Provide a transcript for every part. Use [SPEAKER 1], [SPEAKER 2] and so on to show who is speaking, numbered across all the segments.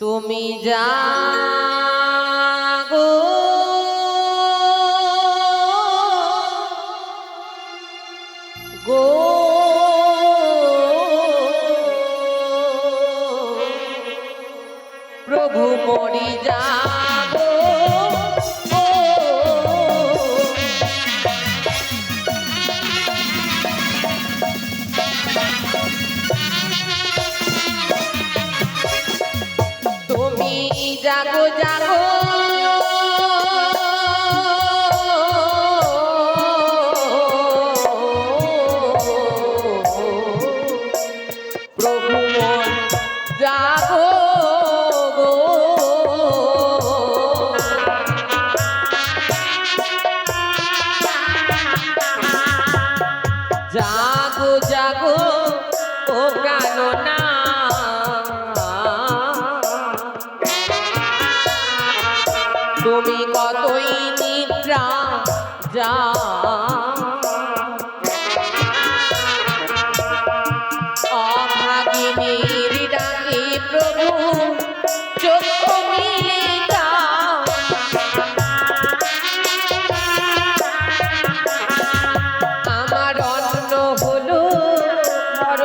[SPEAKER 1] তুমি যা প্রভু যাব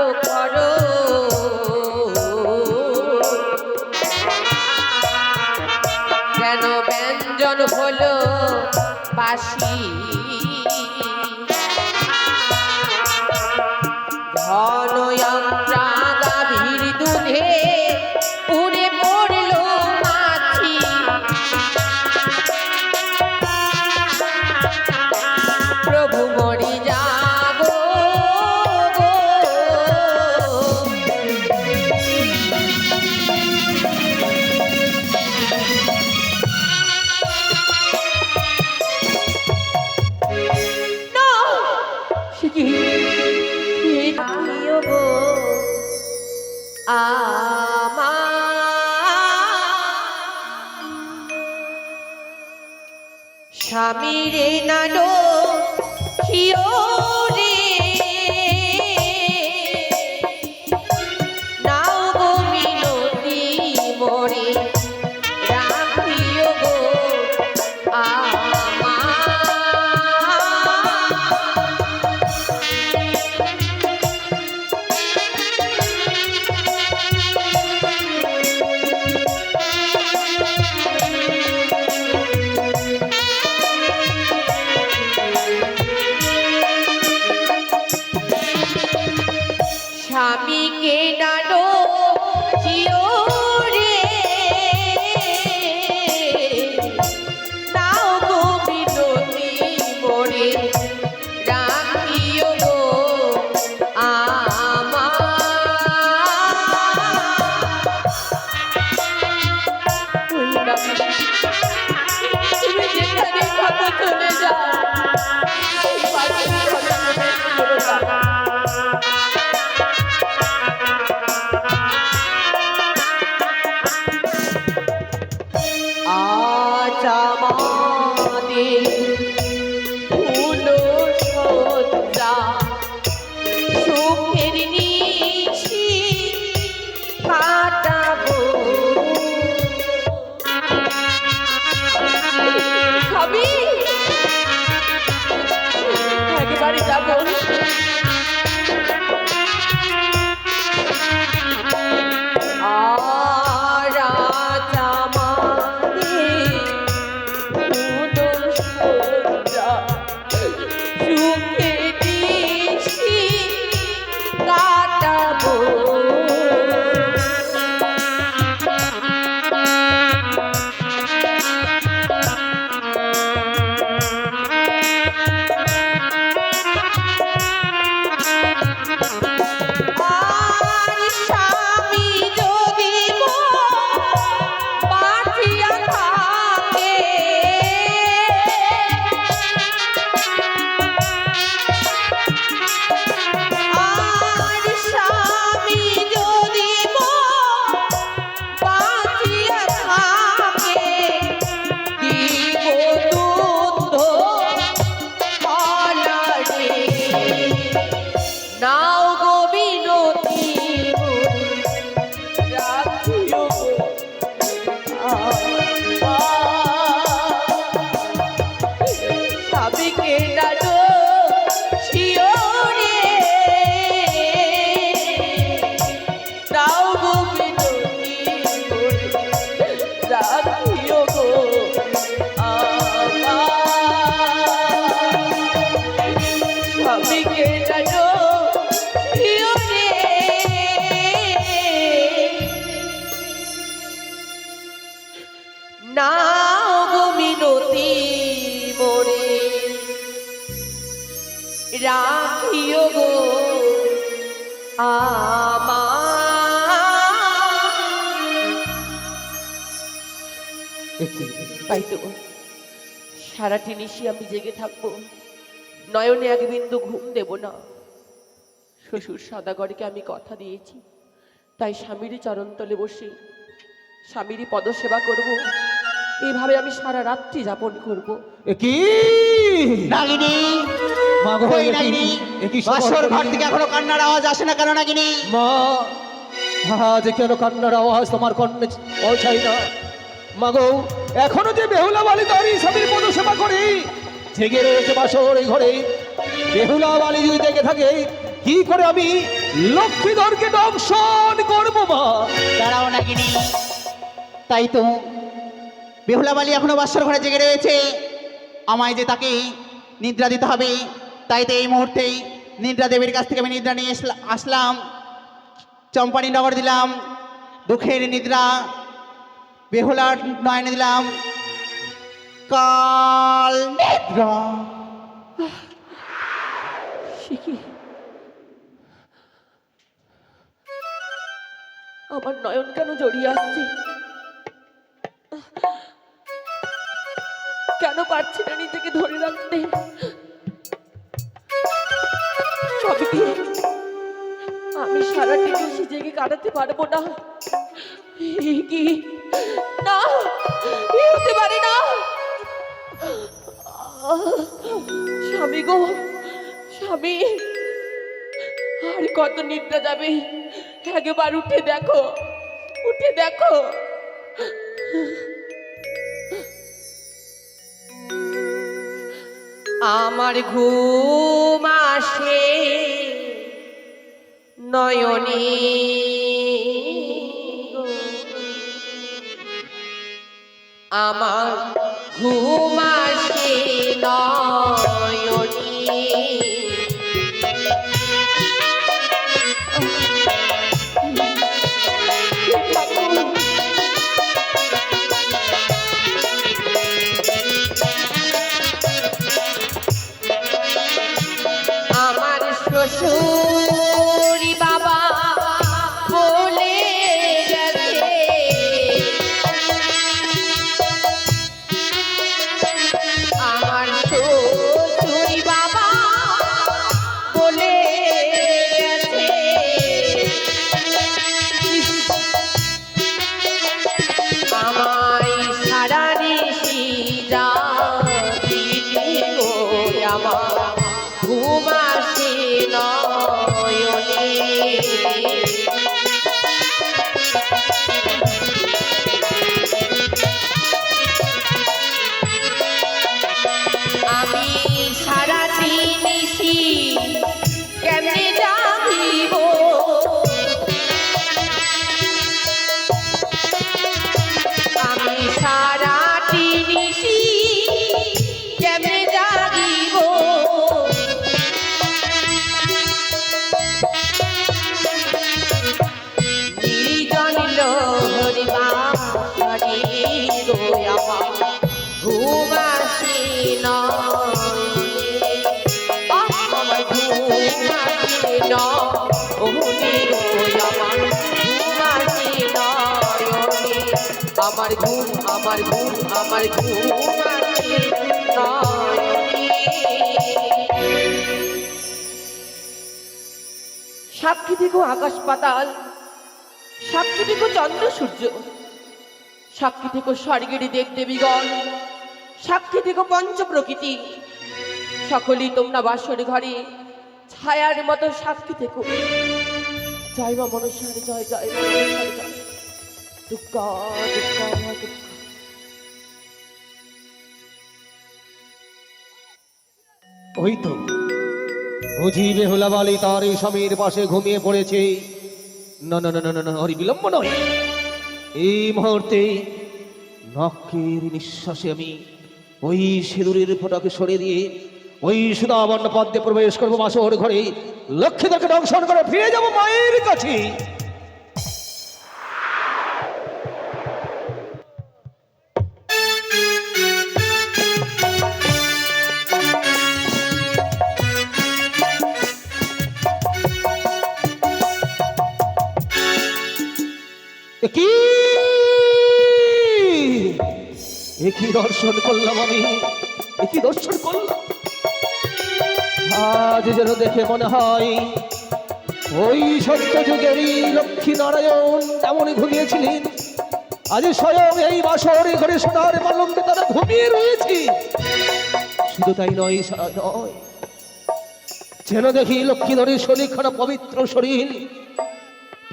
[SPEAKER 1] করো স্বামীরে নাডো হিও স্বামীকে ডাডো চির কে তাই তো সারাটি নিশি আমি জেগে থাকব। নয়নে এক বিন্দু ঘুম দেব না। শ্বশুর সদাগরকে আমি কথা দিয়েছি। তাই স্বামীরই চরণতলে বসে স্বামীরই পদসেবা করব। এইভাবে আমি সারা রাত্রি যাপন করব।
[SPEAKER 2] এ কি?
[SPEAKER 3] নাগিনী!
[SPEAKER 2] মা গো,
[SPEAKER 3] কই
[SPEAKER 2] এ
[SPEAKER 3] নাগিনী!
[SPEAKER 2] এ কি
[SPEAKER 3] বাসর ঘর থেকে এখনও কান্নার আওয়াজ আসে না কেন নাগিনী?
[SPEAKER 2] মা আজ কেন কান্নার আওয়াজ তোমার কর্ণে পৌঁছাই না। মাগো এখনও যে বেহুলা বালি তারই স্বামীর পদ সেবা করে, জেগে রয়েছে বাসর এই ঘরে। বেহুলা বালি যদি জেগে থাকে, কি করে আমি লক্ষ্মীধরকে দংশন করব মা?
[SPEAKER 3] দাঁড়াও নাগিনী তাই তো বেহুলা বালি এখনও বাসর ঘরে জেগে রয়েছে। আমায় যে তাকে নিদ্রা দিতে হবে, তাই তো এই মুহূর্তেই নিদ্রা দেবীর কাছ থেকে আমি নিদ্রা নিয়ে আসলা- আসলাম। চম্পানি নগর দিলাম। দুঃখের নিদ্রা বেহুলার নয়নে দিলাম। কাল নিদ্রা
[SPEAKER 1] আমার নয়ন কেন জড়িয়ে আসছে? কেন পারছি না নিজেকে ধরে রাখতে? আমি সারাটি বেশি জেগে কাটাতে পারব না। কি? না হতে পারে না। স্বামী গো, স্বামী, আর কত নিদ্রা যাবে? একবার উঠে দেখো উঠে দেখো। আমার ঘুম আসে নয়নে। আমার ঘুমাসি আসে আমার ঘুম আমার ঘুম আমার ঘুম সাক্ষী আকাশ পাতাল, সাক্ষী চন্দ্র সূর্য, সাক্ষী থেকো স্বর্গেরই দেব দেবীগণ সাক্ষী থেকো পঞ্চ প্রকৃতি, সকলেই তোমরা বাসর ঘরে, ছায়ার মতো সাক্ষী থেকো। জয় মা মনসার, জয় জয় মনসার, জয়। দুর্গা দুর্গা দুর্গা
[SPEAKER 2] ওই তো। বুঝি বেহুলা বালি তার এই স্বামীর পাশে ঘুমিয়ে পড়েছে। না না না না না হরি বিলম্ব নয়। এই মুহূর্তে নখের নিঃশ্বাসে আমি ওই সিঁদুরের ফোঁটাকে সরে দিয়ে ওই সুদাবর্ণ পদ্মে প্রবেশ করব মাসোর ঘরে। লক্ষ্মীদেরকে দংশন করে ফিরে যাব মায়ের কাছে। এ কি দর্শন করলাম আমি? এ কি দর্শন করলাম? আজ যেন দেখে মনে হয়, ওই সত্য যুগেরই লক্ষ্মী নারায়ণ তেমনই ঘুমিয়েছিলেন। আজ স্বয়ং এই বাসর ঘরে সোনার পালঙ্কে তারা ঘুমিয়ে রয়েছে। শুধু তাই নয়, সারা নয়, যেন দেখি লক্ষ্মীধরের শরীরখানা পবিত্র শরীর।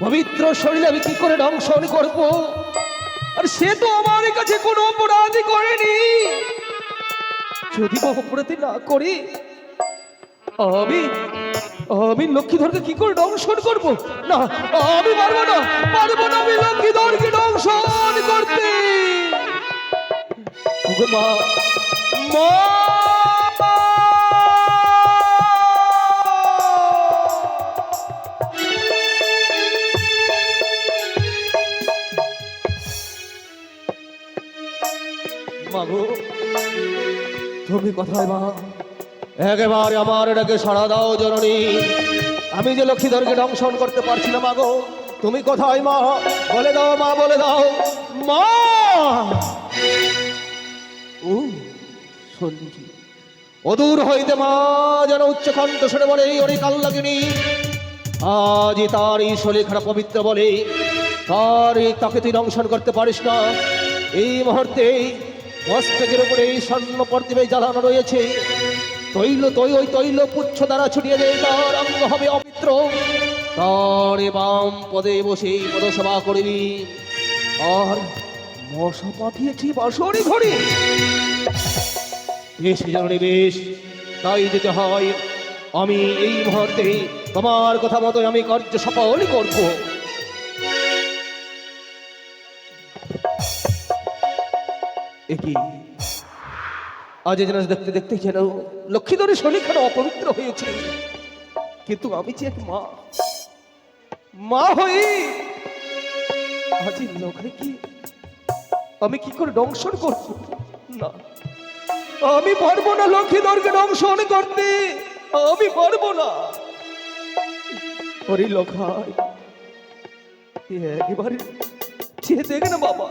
[SPEAKER 2] পবিত্র শরীর আমি কি করে দংশন করব? আর সে তো আমার কাছে কোনো অপরাধী করেনি। যদি অপরাধী না করি, আমি আমি লক্ষ্মীধরকে কি করে দংশন করব? না, আমি পারব না পারব না আমি লক্ষ্মীধরকে দংশন করতে। মা মা! তুমি কোথায় মা একেবারে আমার এটাকে সাড়া দাও জননী। আমি যে লক্ষ্মীধরকে দংশন করতে পারছি না মাগো তুমি কোথায় মা? বলে দাও মা, বলে দাও। মা! অদূর হইতে মা, যেন উচ্চ কণ্ঠ শুনে বলে ওরে কাল লাগেনি, আজ তার এই শরীরখানা পবিত্র বলে, তার তাকে তুই দংশন করতে পারিস না। এই মুহূর্তে মস্তকের উপরে এই স্বর্ণ প্রতিমে জ্বালানো রয়েছে। তৈল তৈ ওই তৈল পুচ্ছ দ্বারা ছুটিয়ে দেয় তার অঙ্গ হবে অমিত্র তার বাম পদে বসে পদসভা করবি আর মশা পাঠিয়েছি বাসরি ঘড়ি। বেশ জানি বেশ, তাই যেতে হয়। আমি এই মুহূর্তে তোমার কথা মতো আমি কার্য সফল করব। একই আজ যেন দেখতে দেখতে যেন লক্ষ্মীধরের কেন অপবিত্র হয়েছে। কিন্তু আমি যে এক মা মা হই, আজ লোকে কি আমি কি করে দংশন করব? না, আমি পারব না লক্ষ্মীধরকে দংশন করতে। আমি পারব না। ওরে লোখাই একেবারে চেয়ে দেখে না বাবা?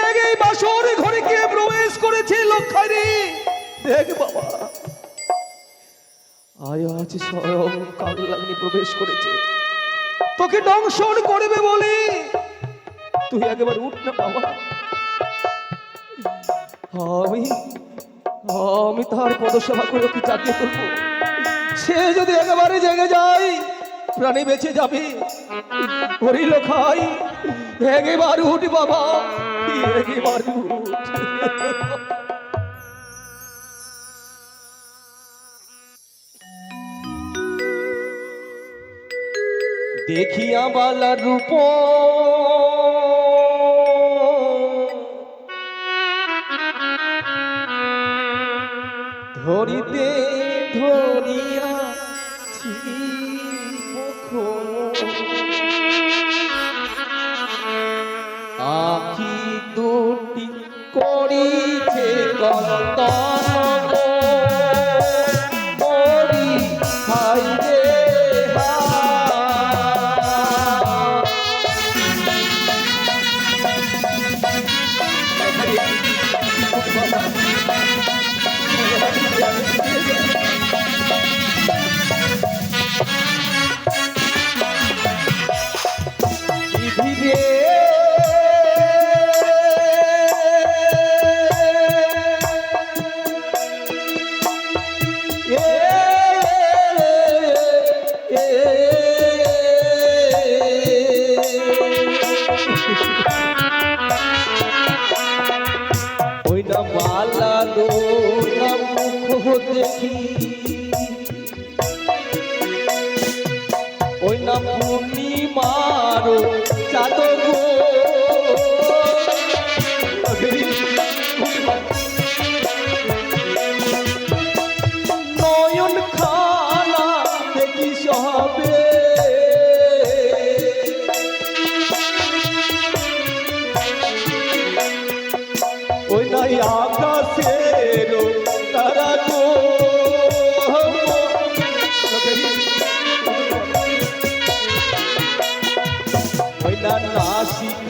[SPEAKER 2] দেখে এই বাসর কে তোকে দংশন করবে বলে। তুই একেবারে উঠ না বাবা। আমি আমি তার পদসেবা করে ওকে জাগিয়ে তুলবো? সে যদি একেবারে জেগে যায়, প্রাণী বেঁচে যাবে। হরিল খাই একেবার উঠ বাবা। একেবার উঠ দেখিয়া বালা রূপ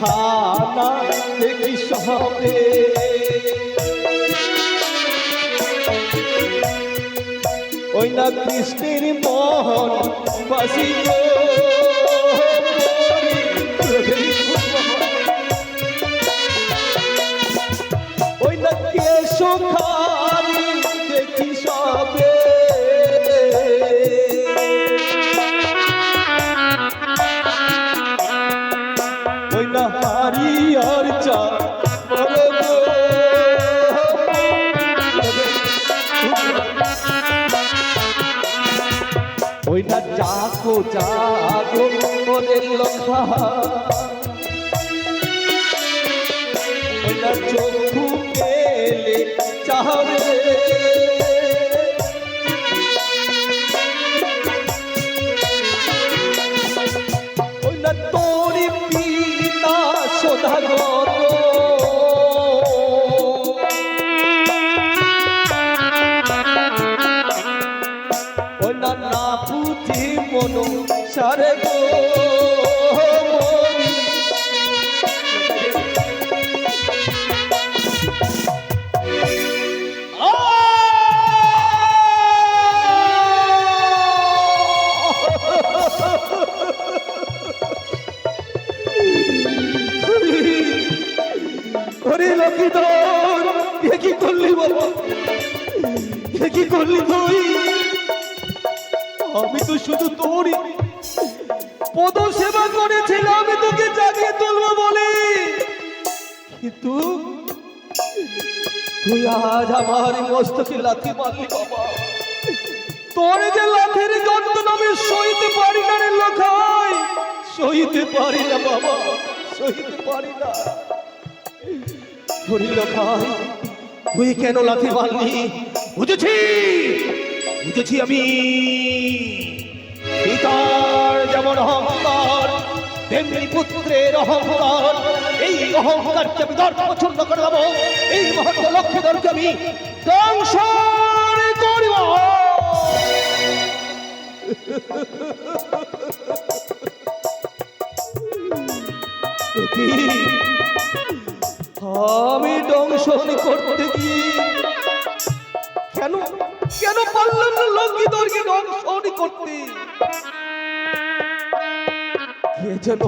[SPEAKER 2] শিখানা দেখি সবে ওই না কৃষ্ণের মোহন বাসি ওই না কেশখানি জাগো ওদের না চোখু মেলে চাহবে। তুই আজ আমার মস্তকে লাথি মারলি বাবা। তোর যে লাথির যন্ত্রণা আমি সইতে পারি না রে লোকাই। সইতে পারি না বাবা, সইতে পারি না। ধরি লোকাই, তুই কেন লাথি মারলি? বুঝেছি? বুঝেছি আমি। পিতার যেমন অহংকার, তেমনি পুত্রের অহংকার। এই অহংকারকে আমি দর্প পছন্দ করে দেবো, এই মহত্ব লক্ষ্যে দরকে আমি ধ্বংস করিব। আমি দংশন করতে গিয়ে কেন কেন পারলাম না লঙ্কি দর্গে দংশন করতে? কে যেন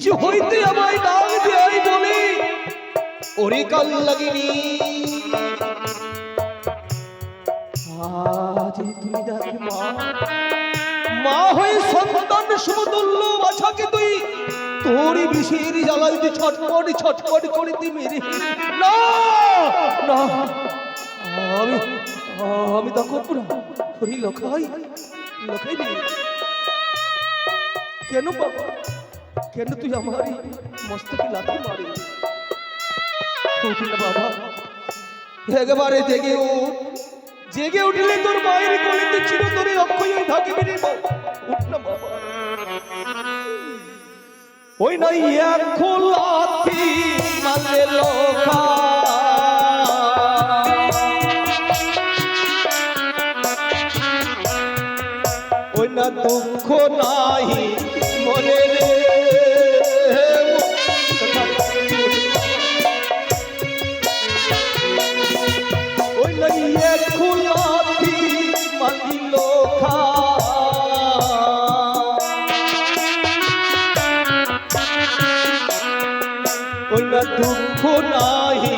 [SPEAKER 2] পিছু হইতে আমায় ডাক দেয় বলে ওরে কাল লাগিনি। আজ তুই ডাকে মা। মা হয়ে সন্তান সমতুল্য বাছাকে তুই। তোরই বিষের জ্বালাই তুই ছটপট ছটপট করে তুই মেরে না না, আমি আমি তখন পুরো হরি লখাই লখাই কেন বাবা কেন তুই আমার এই মস্তকে লাথি মারি উঠি না বাবা। একেবারে জেগে উঠ। জেগে উঠলে তোর মায়ের কোলেতে ছিল তোর অক্ষয় থাকিবি রে। উঠ না বাবা। ওই নাই এক খোলাথি মানে লোকা। ওই না দুঃখ নাই মনে না দুঃখ নাহি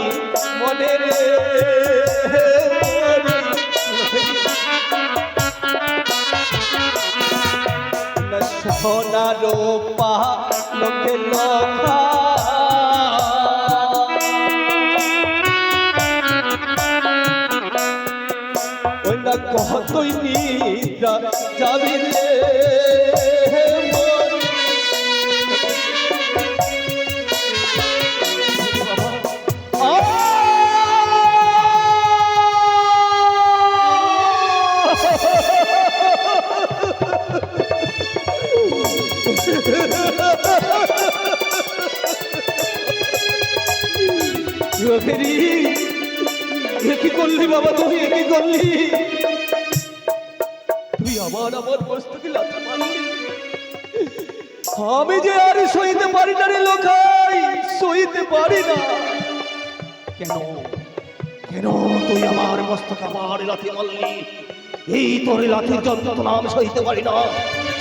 [SPEAKER 2] মনে রে। না সোনা রূপা লোকে লোকা কি করলি বাবা তুই? কি করলি? তুই আমার আমার বস্তুকে লাথা মারলি। আমি যে আর সইতে পারি না রে লোকাই, সইতে পারি না। কেন? কেন তুই আমার মস্তক আমার লাথি মারলি? এই তোর লাথির যন্ত্রণা আমি সইতে পারি না।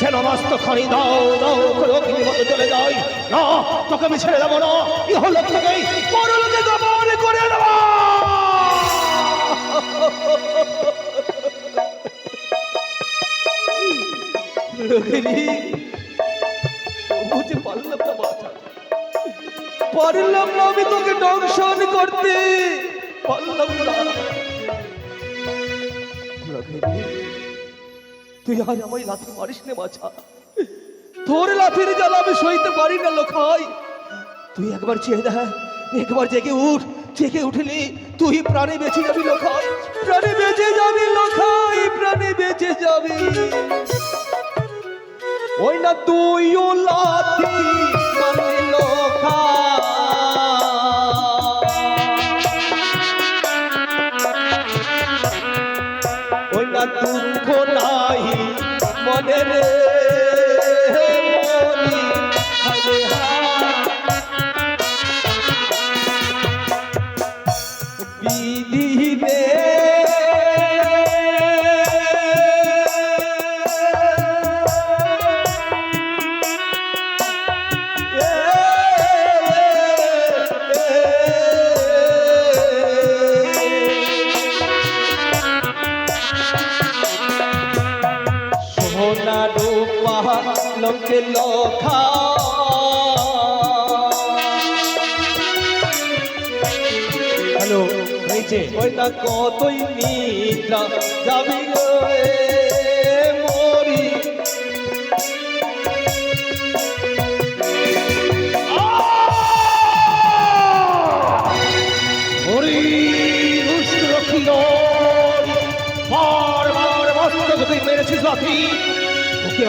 [SPEAKER 2] যেন মস্তক খানি, দাও দাও, করে অগ্নির মতো চলে যাই। না, তোকে আমি ছেড়ে দেবো না। ইহলোক থেকেই পরলোকে গমন করে দেবো। রোগিনী বুঝে পারলাম আমি তোকে দংশন করতে। পারলাম না। তুই আজ আমায় লাথি মারিস নে বাছা তোর লাথির জ্বালা আমি সইতে পারি না, লোকাই। তুই একবার চেয়ে দেখ, একবার জেগে উঠ, জেগে উঠলি তুই প্রাণে বেঁচে যাবি, লোকাই। প্রাণে বেঁচে যাবি, লোকাই, প্রাণে বেঁচে যাবি। ওই না তুইও লাথি মারলি লোকা রে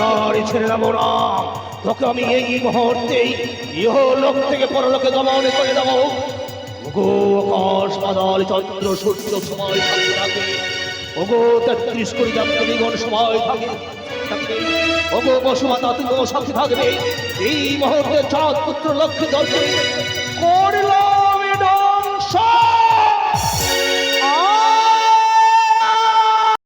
[SPEAKER 2] আর ছেড়ে দেবো না। তোকে আমি এই মুহূর্তেই ইহ লোক থেকে পরলোকে গমন করে দেবো। ওগো আকাশ পাতাল চন্দ্র, সূর্য, সময় থাকতে থাকে। ওগো তেত্রিশ কোটি যাত্রীগণ সময় থাকে ওগো বসুমাতা তুমিও সাথে থাকবে। এই মুহূর্তে চাঁদ পুত্র লক্ষ্য কোন